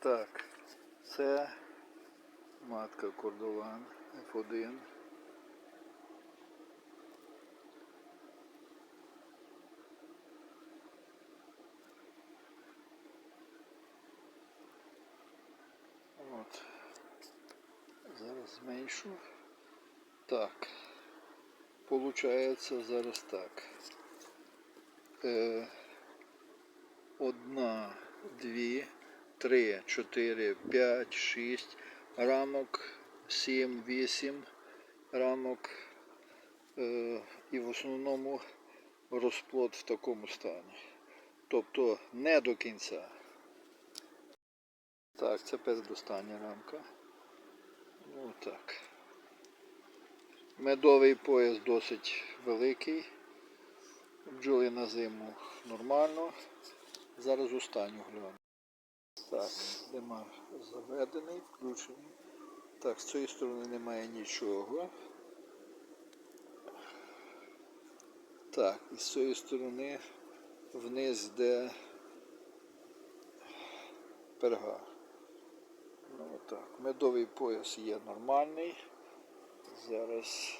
Так, це матка кордован F1. От. Зараз зменшу. Так. Получається зараз так. Е, одна, дві, три, чотири, п'ять, шість, рамок, сім, вісім рамок. І в основному розплод в такому стані. Тобто не до кінця. Так, це передостання рамка. Ну. Медовий пояс досить великий. Бджоли на зиму нормально. Зараз останню гляну. Так, димар заведений, включений. Так, з цієї сторони немає нічого. Так, і з цієї сторони вниз йде перга. Ну так, медовий пояс є нормальний. Зараз